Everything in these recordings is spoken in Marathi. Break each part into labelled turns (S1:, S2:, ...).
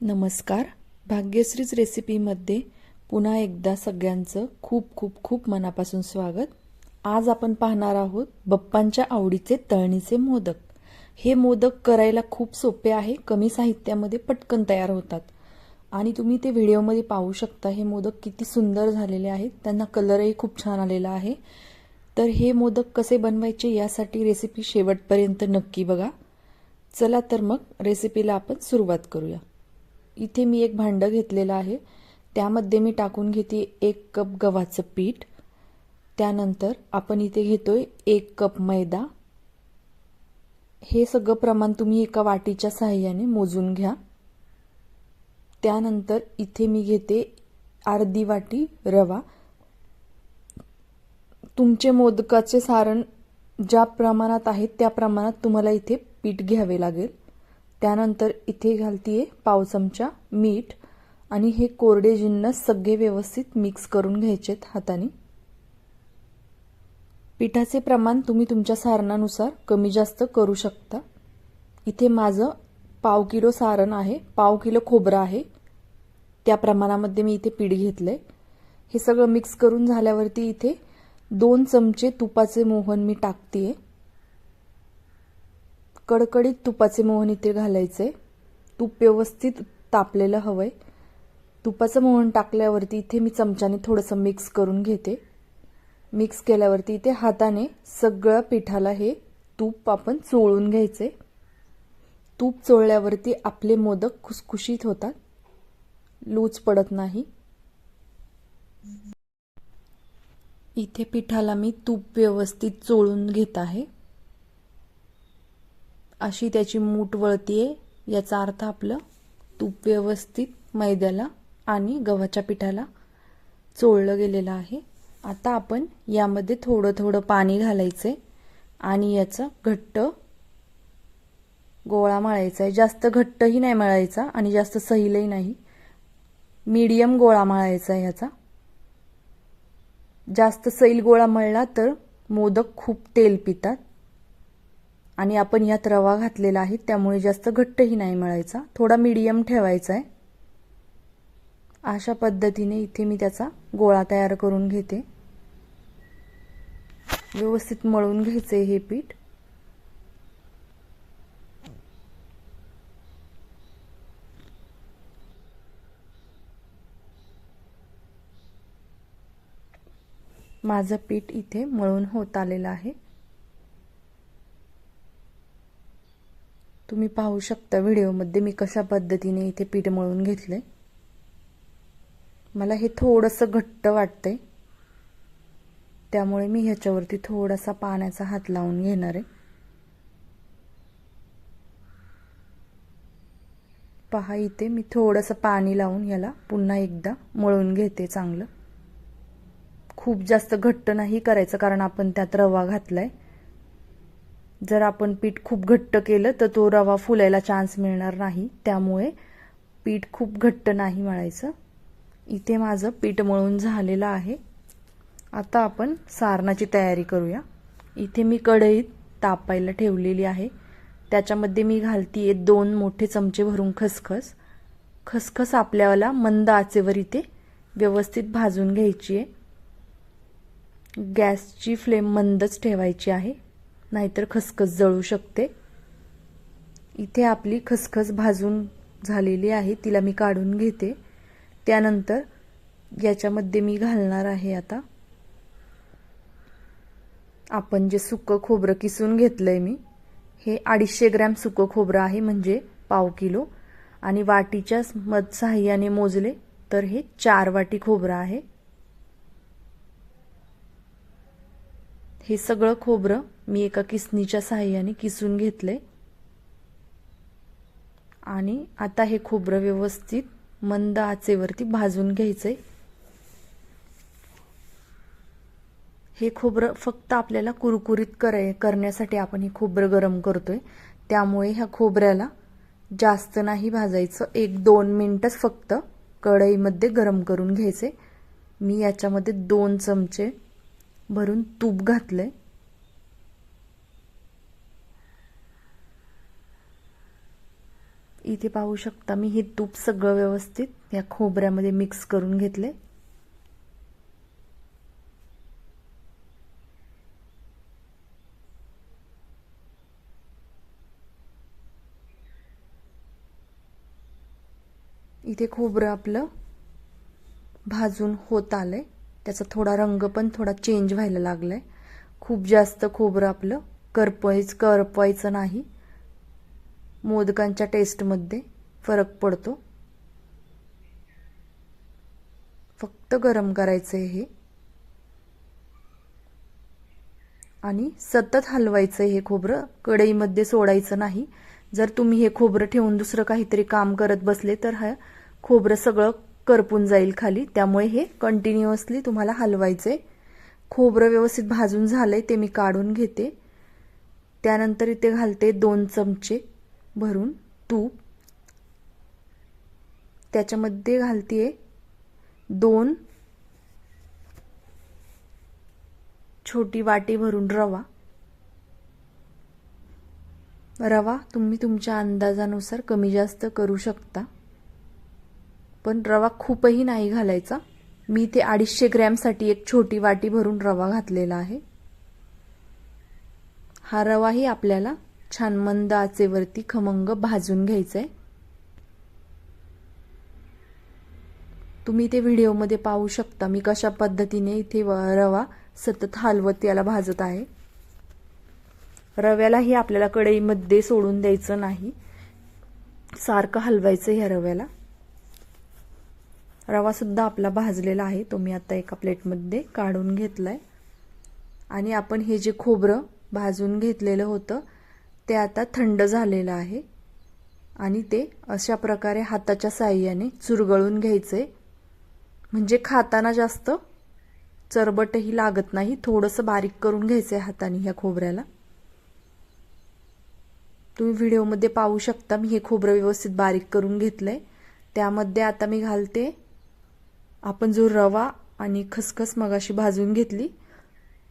S1: नमस्कार. भाग्यश्रीच रेसिपीमध्ये पुन्हा एकदा सगळ्यांचं खूप खूप खूप मनापासून स्वागत. आज आपण पाहणार आहोत बप्पांच्या आवडीचे तळणीचे मोदक. हे मोदक करायला खूप सोपे आहे कमी साहित्यामध्ये पटकन तयार होतात. आणि तुम्ही ते व्हिडिओमध्ये पाहू शकता हे मोदक किती सुंदर झालेले आहेत त्यांना कलरही खूप छान आलेला आहे. तर हे मोदक कसे बनवायचे यासाठी रेसिपी शेवटपर्यंत नक्की बघा. चला तर मग रेसिपीला आपण सुरुवात करूया. इथे मी एक भांडं घेतलेलं आहे. त्यामध्ये मी टाकून घेते एक कप गव्हाचं पीठ. त्यानंतर आपण इथे घेतोय एक कप मैदा. हे सगळं प्रमाण तुम्ही एका वाटीच्या सहाय्याने मोजून घ्या. त्यानंतर इथे मी घेते अर्धी वाटी रवा. तुमचे मोदकाचे सारण ज्या प्रमाणात आहे त्या प्रमाणात तुम्हाला इथे पीठ घ्यावे लागेल. त्यानंतर इथे घालतीये पाव चमचा मीठ आणि हे कोरडे जिन्नस सगळे व्यवस्थित मिक्स करून घ्यायचेत हाताने. पिठाचे प्रमाण तुम्ही तुमच्या सारणानुसार कमी जास्त करू शकता. इथे माझं पाव किलो सारण आहे पाव किलो खोबरं आहे. त्या प्रमाणामध्ये मी इथे पीठ घेतलंय. हे सगळं मिक्स करून झाल्यावरती इथे दोन चमचे तुपाचे मोहन मी टाकते आहे कडकडीत तुपाचे मोहन इथे घालायचे. तूप व्यवस्थित तापलेलं हवंय. तुपाचं मोहन टाकल्यावरती इथे मी चमच्याने थोडंसं मिक्स करून घेते. मिक्स केल्यावरती इथे हाताने सगळ्या पिठाला हे तूप आपण चोळून घ्यायचे. तूप चोळल्यावरती आपले मोदक खुसखुशीत होतात. लूज पडत नाही. इथे पिठाला मी तूप व्यवस्थित चोळून घेत आहे. अशी त्याची मूठ वळतीये याचा अर्थ आपलं तूप व्यवस्थित मैद्याला आणि गव्हाच्या पिठाला चोळलं गेलेलं आहे. आता आपण यामध्ये थोडं थोडं पाणी घालायचं आणि याचं घट्ट गोळा मळायचा आहे जास्त घट्टही नाही मळायचा आणि जास्त सैलही नाही. मीडियम गोळा मळायचा आहे ह्याचा जास्त सैल गोळा मळला तर मोदक खूप तेल पितात. आणि आपण यात रवा घातलेला आहे त्यामुळे जास्त घट्टही नाही मळायचा. थोडा मीडियम ठेवायचा आहे. अशा पद्धतीने इथे मी त्याचा गोळा तयार करून घेते. व्यवस्थित मळून घ्यायचे हे पीठ. माझं पीठ इथे मळून होत आलेलं आहे. तुम्ही पाहू शकता व्हिडिओमध्ये मी कशा पद्धतीने इथे पीठ मळून घेतलंय. मला हे थोडंसं घट्ट वाटतंय. त्यामुळे मी ह्याच्यावरती थोडासा पाण्याचा हात लावून घेणार आहे. पहा इथे मी थोडंसं पाणी लावून याला पुन्हा एकदा मळून घेते चांगलं. खूप जास्त घट्ट नाही करायचं कारण आपण त्यात रवा घातलाय. जर आपण पीठ खूप घट्ट केलं तर तो रवा फुलायला चान्स मिळणार नाही. त्यामुळे पीठ खूप घट्ट नाही मळायचं. इथे माझं पीठ मळून झालेलं आहे. आता आपण सारणाची तयारी करूया. इथे मी कढईत तापायला ठेवलेली आहे. त्याच्यामध्ये मी घालतीये दोन मोठे चमचे भरून खसखस. खसखस आपल्याला मंद आचेवर इथे व्यवस्थित भाजून घ्यायची आहे गॅसची फ्लेम मंदच ठेवायची आहे. नाहीतर खसखस जळू शकते. इथे आपली खसखस भाजून झालेली आहे तिला मी काढून घेते. त्यानंतर याच्यामध्ये मी घालणार आहे आता. आपण जे सुकं खोबरं किसून घेतलंय मी हे अडीचशे ग्रॅम सुकं खोबरं आहे म्हणजे पाव किलो. आणि वाटीच्या मध साह्याने मोजले तर हे चार वाटी खोबरं आहे. हे सगळं खोबरं मी एका किसनीच्या सहाय्याने किसून घेतले. आणि आता हे खोबरं व्यवस्थित मंद आचेवरती भाजून घ्यायचंय. हे खोबरं फक्त आपल्याला कुरकुरीत कराय करण्यासाठी आपण हे खोबरं गरम करतोय. त्यामुळे ह्या खोबऱ्याला जास्त नाही भाजायचं. एक दोन मिनटंच फक्त कढईमध्ये गरम करून घ्यायचे मी याच्यामध्ये दोन चमचे भरून तूप घातलंय. इथे पाहू शकता मी हे तूप सगळं व्यवस्थित या खोबऱ्यामध्ये मिक्स करून घेतले. इथे खोबरं आपलं भाजून होत आलंय. त्याचा थोडा रंग पण थोडा चेंज व्हायला लागलाय. खूप जास्त खोबरं आपलं करपवायच करपवायचं नाही. मोदकांच्या टेस्टमध्ये फरक पडतो. फक्त गरम करायचं आहे हे. आणि सतत हलवायचं हे खोबरं. कढईमध्ये सोडायचं नाही. जर तुम्ही हे खोबरं ठेवून दुसरं काहीतरी काम करत बसले तर हा खोबरं सगळं करपून जाईल खाली. त्यामुळे हे कंटिन्युअसली तुम्हाला हलवायचंय. खोबरं व्यवस्थित भाजून झालंय ते मी काढून घेते. त्यानंतर इथे घालते दोन चमचे भरून तूप त्याच्यामध्ये घालतीये दोन छोटी वाटी भरून रवा. रवा तुम्ही तुमच्या अंदाजानुसार कमी जास्त करू शकता. पण रवा खूपही नाही घालायचा. मी ते अडीचशे ग्रॅमसाठी एक छोटी वाटी भरून रवा घातलेला आहे. हा रवाही आपल्याला छान मंद आचेवरती खमंग भाजून घ्यायचं आहे तुम्ही ते व्हिडिओमध्ये पाहू शकता मी कशा पद्धतीने इथे रवा सतत हलवत याला भाजत आहे. रव्यालाही आपल्याला कढईमध्ये सोडून द्यायचं नाही. सारखं हलवायचं ह्या रव्याला. रवा सुद्धा आपला भाजलेला आहे तो मी आता एका प्लेटमध्ये काढून घेतलाय. आणि आपण हे जे खोबरं भाजून घेतलेलं होतं ते आता थंड झालेलं आहे. आणि ते अशा प्रकारे हाताच्या साह्याने चुरगळून घ्यायचे म्हणजे खाताना जास्त चरबटही लागत नाही थोडंसं बारीक करून घ्यायचं आहे हाताने ह्या खोबऱ्याला. तुम्ही व्हिडिओमध्ये पाहू शकता मी हे खोबरं व्यवस्थित बारीक करून घेतलं आहे त्यामध्ये आता मी घालते आपण जो रवा आणि खसखस मगाशी भाजून घेतली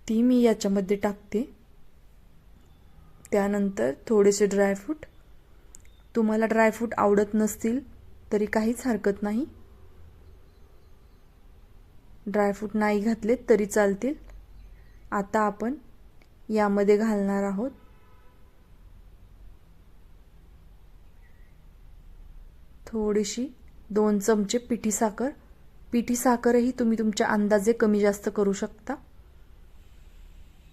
S1: ती मी याच्यामध्ये टाकते. त्यानंतर थोडेसे ड्रायफ्रूट तुम्हाला ड्रायफ्रूट आवडत नसतील तरी काहीच हरकत नाही. ड्रायफ्रूट नाही घातले तरी चालतील. आता आपण यामध्ये घालणार आहोत. थोडीशी दोन चमचे पिठी साखर. पिठी साखरही तुम्ही तुमच्या अंदाजे कमी जास्त करू शकता.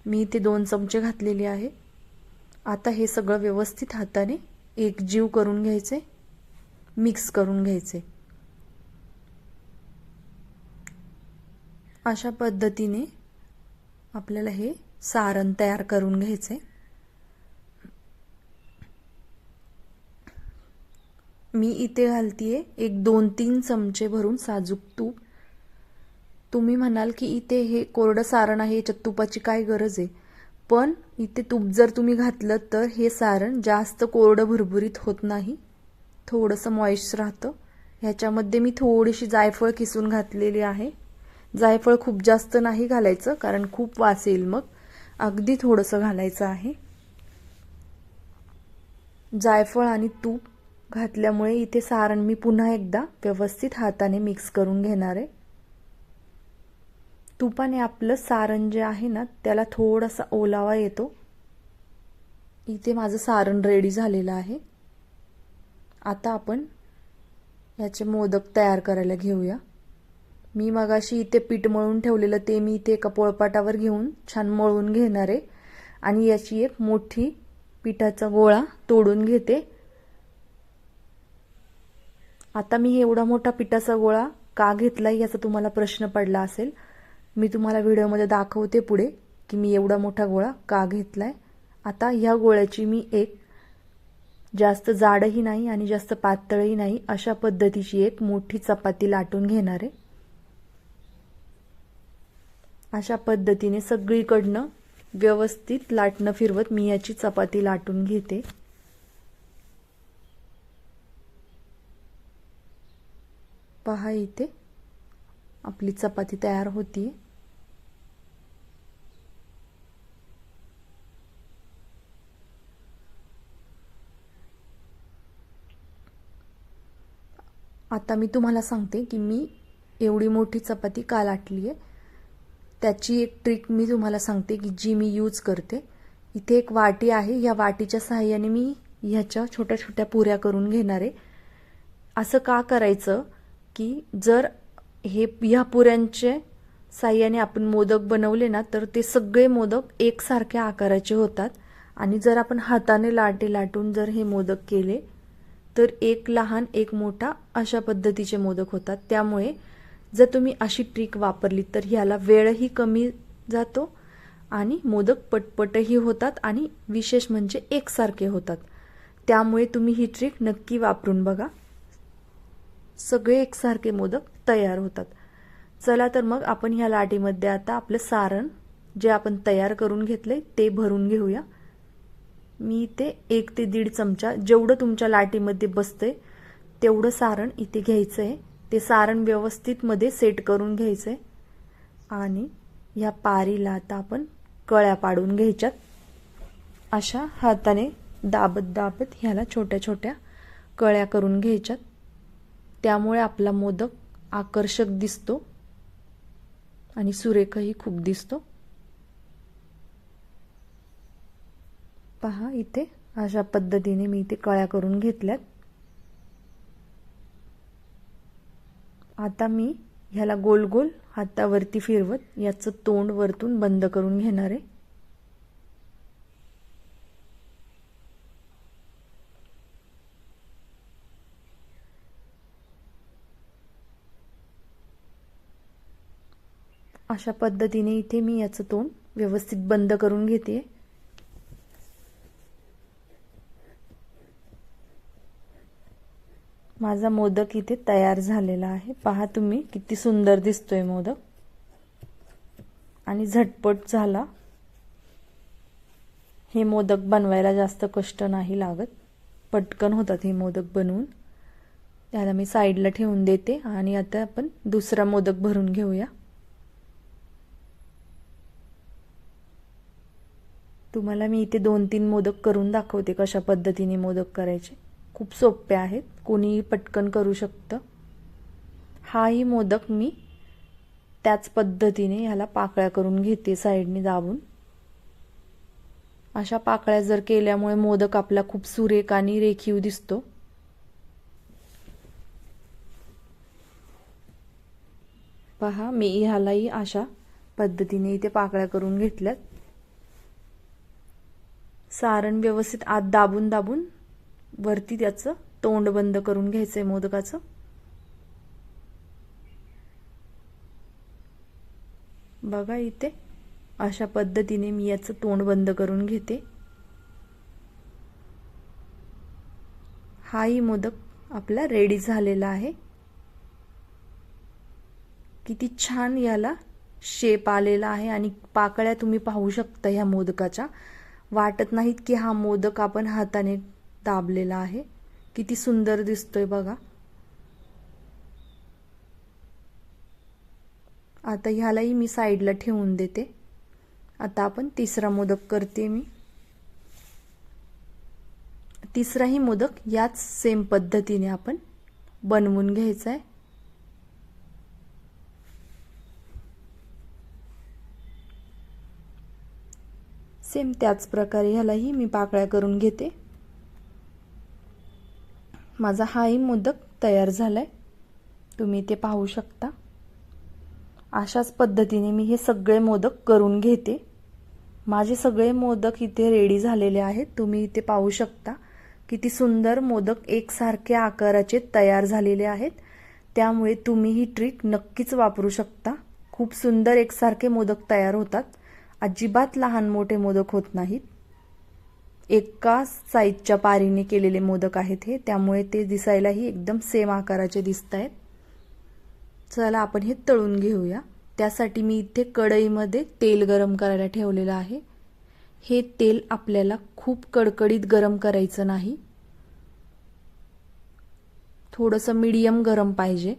S1: मी इथे दोन चमचे घातलेले आहे. आता हे सगळं व्यवस्थित हाताने एक जीव करून घ्यायचे मिक्स करून घ्यायचे. अशा पद्धतीने आपल्याला हे सारण तयार करून घ्यायचे. मी इथे घालतीये एक दोन तीन चमचे भरून साजूक तूप. तुम्ही म्हणाल की इथे हे कोरडं सारण आहे याच्यात तुपाची काय गरज आहे? पण इथे तूप जर तुम्ही घातलं तर हे सारण जास्त कोरडं भुरभुरीत होत नाही. थोडंसं मॉइश राहतं. ह्याच्यामध्ये मी थोडीशी जायफळ किसून घातलेली आहे. जायफळ खूप जास्त नाही घालायचं कारण खूप वास येईल मग. अगदी थोडंसं घालायचं आहे. जायफळ आणि तूप घातल्यामुळे इथे सारण मी पुन्हा एकदा व्यवस्थित हाताने मिक्स करून घेणार आहे. तुपाने आपलं सारण जे आहे ना त्याला थोडासा ओलावा येतो. इथे माझं सारण रेडी झालेलं आहे. आता आपण याचे मोदक तयार करायला घेऊया. मी मगाशी इथे पीठ मळून ठेवलेलं ते मी इथे एका पोळपाटावर घेऊन छान मळून घेणार आहे. आणि याची एक मोठी पिठाचा गोळा तोडून घेते. आता मी एवढा मोठा पिठाचा गोळा का घेतला याचा तुम्हाला प्रश्न पडला असेल. मी तुम्हाला व्हिडिओमध्ये दाखवते पुढे की मी एवढा मोठा गोळा का घेतला आहे आता ह्या गोळ्याची मी एक जास्त जाडही नाही आणि जास्त पातळही नाही अशा पद्धतीची एक मोठी चपाती लाटून घेणार आहे. अशा पद्धतीने सगळीकडनं व्यवस्थित लाटणं फिरवत मी याची चपाती लाटून घेते. पहा इथे आपली चपाती तयार होती आता मी तुम्हाला सांगते की मी एवढी मोठी चपाती का लाटली आहे? त्याची एक ट्रिक मी तुम्हाला सांगते की जी मी यूज करते. इथे एक वाटी आहे. या वाटीच्या सहाय्याने मी ह्याच्या छोट्या छोट्या पुऱ्या करून घेणार आहे. असं का करायचं की जर हे ह्या पुऱ्यांचे साह्याने आपण मोदक बनवले ना तर ते सगळे मोदक एकसारख्या आकाराचे होतात. आणि जर आपण हाताने लाटे लाटून जर हे मोदक केले तर एक लहान एक मोठा अशा पद्धतीचे मोदक होतात. त्यामुळे जर तुम्ही अशी ट्रिक वापरली तर ह्याला वेळही कमी जातो आणि मोदक पटपटही होतात आणि विशेष म्हणजे एकसारखे होतात. त्यामुळे तुम्ही ही ट्रिक नक्की वापरून बघा. सगळे एकसारखे मोदक तयार होतात. चला तर मग आपण ह्या लाटीमध्ये आता आपलं सारण जे आपण तयार करून घेतले ते भरून घेऊया. मी इथे एक ते दीड चमचा जेवढं तुमच्या लाटीमध्ये बसतंय तेवढं सारण इथे घ्यायचं आहे ते सारण व्यवस्थितमध्ये सेट करून घ्यायचं आहे आणि ह्या पारीला आता आपण कळ्या पाडून घ्यायच्यात. अशा हाताने दाबत दाबत ह्याला छोट्या छोट्या कळ्या करून घ्यायच्यात. त्यामुळे आपला मोदक आकर्षक दिसतो आणि सुरेखही खूप दिसतो. पहा इथे. अशा पद्धतीने मी इथे कळ्या करून घेतल्यात. आता मी ह्याला गोल गोल हातावरती फिरवत याचं तोंड वरतून बंद करून घेणार आहे. अशा पद्धतीने इथे मी याचं तोंड व्यवस्थित बंद करून घेते माझा मोदक इथे तयार झालेला आहे. पहा तुम्ही किती सुंदर दिसतोय मोदक. आणि झटपट झाला. हे मोदक बनवायला जास्त कष्ट नाही लागत. पटकन होतात हे मोदक बनवून. त्याला मी साईडला ठेवून देते आणि आता आपण दुसरा मोदक भरून घेऊया. तुम्हाला मी इथे दोन तीन मोदक करून दाखवते कशा पद्धतीने मोदक करायचे. खूप सोप्या आहेत. कोणीही पटकन करू शकतं. हाही मोदक मी त्याच पद्धतीने ह्याला पाकळ्या करून घेते साईडने दाबून. अशा पाकळ्या जर केल्यामुळे मोदक आपला खूप सुरेख आणि रेखीव दिसतो. पहा मी ह्यालाही अशा पद्धतीने इथे पाकळ्या करून घेतल्यात. सारण व्यवस्थित आत दाबून दाबून वरती त्याचं तोंड बंद करून घ्यायचं आहे मोदकाचं. बघा इथे अशा पद्धतीने मी याचं तोंड बंद करून घेते. हाही मोदक आपला रेडी झालेला आहे. किती छान याला शेप आलेला आहे आणि पाकळ्या तुम्ही पाहू शकता ह्या मोदकाच्या. वाटत नाहीत की हा मोदक आपण हाताने दाबलेला आहे. किती सुंदर दिसतोय बघा. आता ह्यालाही मी साईडला ठेवून देते. आता आपण तिसरा मोदक करते मी. तिसराही मोदक याच सेम पद्धतीने आपण बनवून घ्यायचा आहे सेम त्याच प्रकारे ह्यालाही मी पाकळ्या करून घेते. माझा हाही मोदक तयार झालाय. तुम्ही ते पाहू शकता. अशाच पद्धतीने मी हे सगळे मोदक करून घेते. माझे सगळे मोदक इथे रेडी झालेले आहेत. तुम्ही इथे पाहू शकता किती सुंदर मोदक एकसारख्या आकाराचे तयार झालेले आहेत. त्यामुळे तुम्ही ही ट्रिक नक्कीच वापरू शकता. खूप सुंदर एकसारखे मोदक तयार होतात. अजिबात लहान मोठे मोदक होत नाहीत. एका साईजच्या पारीने केलेले मोदक आहेत हे. त्यामुळे ते दिसायलाही एकदम सेम आकाराचे दिसत आहेत चला आपण हे तळून घेऊया. त्यासाठी मी इथे कढईमध्ये तेल गरम करायला ठेवलेलं आहे. हे तेल आपल्याला खूप कडकडीत गरम करायचं नाही. थोडंसं मीडियम गरम पाहिजे.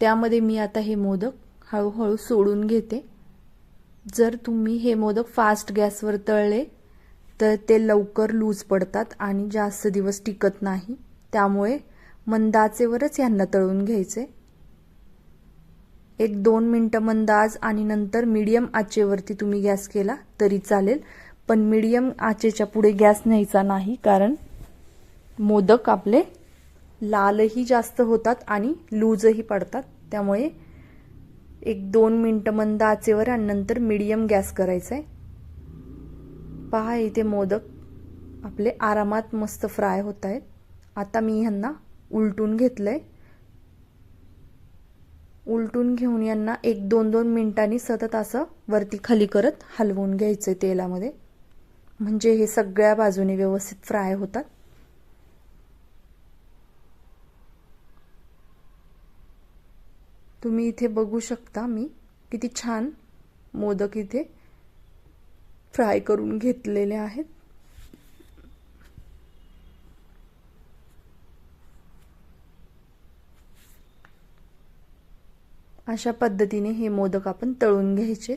S1: त्यामध्ये मी आता हे मोदक हळूहळू सोडून घेते. जर तुम्ही हे मोदक फास्ट गॅसवर तळले तर ते लवकर लूज पडतात आणि जास्त दिवस टिकत नाही. त्यामुळे मंदाचेवरच यांना तळून घ्यायचे. एक दोन मिनटं मंद आज आणि नंतर मीडियम आचेवरती तुम्ही गॅस केला तरी चालेल. पण मीडियम आचेच्या पुढे गॅस न्यायचा नाही कारण मोदक आपले लालही जास्त होतात आणि लूजही पडतात. त्यामुळे एक दोन मिनटं मंद आचेवर आणि नंतर मीडियम गॅस करायचा आहे पहा इथे मोदक आपले आरामात मस्त फ्राय होत आहेत. आता मी ह्यांना उलटून घेतलंय. उलटून घेऊन यांना एक दोन दोन मिनिटांनी सतत असं वरती खाली करत हलवून घ्यायचं तेलामध्ये. म्हणजे हे सगळ्या बाजूने व्यवस्थित फ्राय होतात. तुम्ही इथे बघू शकता मी किती छान मोदक इथे फ्राय करून घेतलेले आहेत. अशा पद्धतीने हे मोदक आपण तळून घ्यायचे.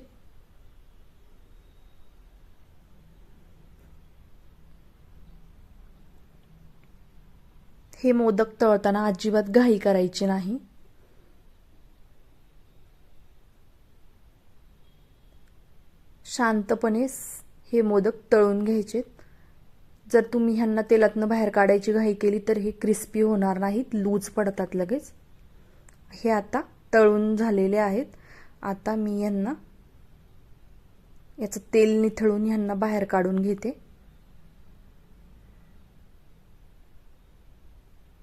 S1: हे मोदक तळताना अजिबात घाई करायची नाही. शांतपणे हे मोदक तळून घ्यायचे जर तुम्ही ह्यांना तेलातनं बाहेर काढायची घाई केली तर हे क्रिस्पी होणार नाहीत लूज पडतात लगेच. हे आता तळून झालेले आहेत. आता मी यांना याचं तेल निथळून ह्यांना बाहेर काढून घेते.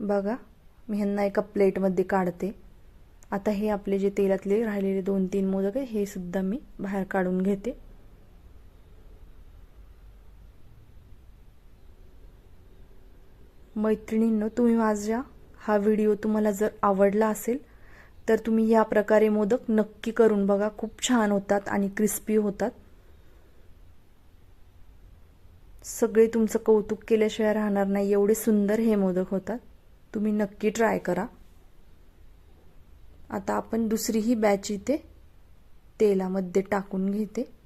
S1: बघा मी ह्यांना एका प्लेटमध्ये काढते. आता हे आपले जे तेलातले राहिलेले दोन तीन मोदक आहे हे सुद्धा मी बाहेर काढून घेते. मैत्रिणींनो तुम्ही माझ्या हा व्हिडिओ तुम्हाला जर आवडला असेल तर तुम्ही या प्रकारे मोदक नक्की करून बघा. खूप छान होतात आणि क्रिस्पी होतात. सगळे तुमचं कौतुक केल्याशिवाय राहणार नाही. एवढे सुंदर हे मोदक होतात. तुम्ही नक्की ट्राय करा. आता आपण दुसरीही बॅच इथे तेलामध्ये टाकून घेते.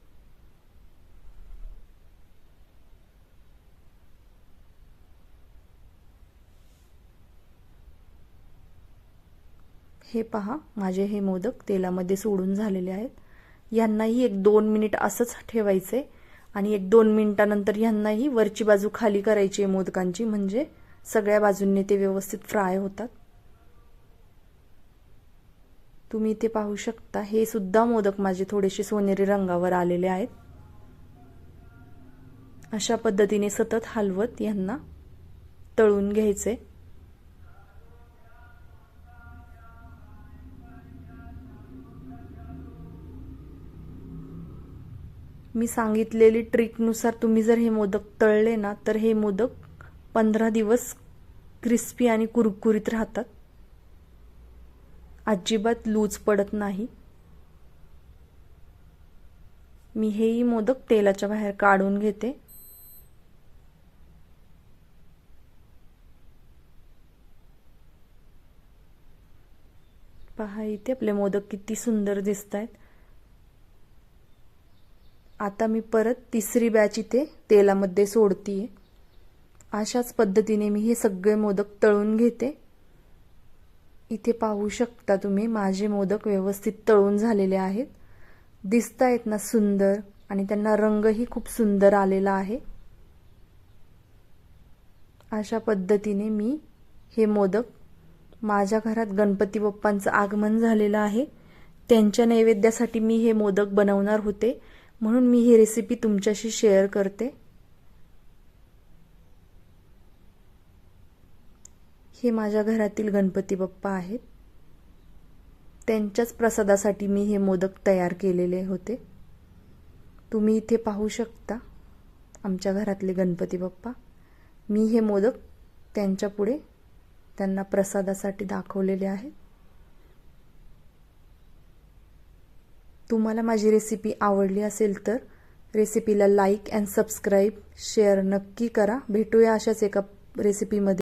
S1: हे पहा माझे हे मोदक तेलामध्ये सोडून झालेले आहेत. यांनाही एक दोन मिनिट असंच ठेवायचे आणि एक दोन मिनिटानंतर यांनाही वरची बाजू खाली करायची आहे मोदकांची म्हणजे सगळ्या बाजूंनी ते व्यवस्थित फ्राय होतात. तुम्ही ते पाहू शकता हे सुद्धा मोदक माझे थोडेसे सोनेरी रंगावर आलेले आहेत. अशा पद्धतीने सतत हलवत यांना तळून घ्यायचे. मी सांगितलेली ट्रिकनुसार तुम्ही जर हे मोदक तळले ना तर हे मोदक पंधरा दिवस क्रिस्पी आणि कुरकुरीत राहतात. अजिबात लूज पडत नाही. मी हेही मोदक तेलाच्या बाहेर काढून घेते. पहा इथे आपले मोदक किती सुंदर दिसत आहेत आता मी परत तिसरी बॅच इथे तेलामध्ये सोडतीये. अशाच पद्धतीने मी हे सगळे मोदक तळून घेते. इथे पाहू शकता तुम्ही माझे मोदक व्यवस्थित तळून झालेले आहेत. दिसता आहेत ना सुंदर आणि त्यांना रंगही खूप सुंदर आलेला आहे. अशा पद्धतीने मी हे मोदक माझ्या घरात गणपती बाप्पांचं आगमन झालेलं आहे. त्यांच्या नैवेद्यासाठी मी हे मोदक बनवणार होते. म्हणून मी ही रेसिपी तुमच्याशी शेअर करते. हे माझ्या घरातील गणपती बाप्पा आहेत. त्यांच्याच प्रसादासाठी मी हे मोदक तयार केलेले होते. तुम्ही इथे पाहू शकता आमच्या घरातले गणपती बाप्पा. मी हे मोदक त्यांच्यापुढे त्यांना प्रसादासाठी दाखवलेले आहेत. तुम्हाला माझी रेसिपी आवडली असेल तर रेसिपीला लाईक अँड सबस्क्राईब शेअर नक्की करा. भेटूया अशाच एका रेसिपीमध्ये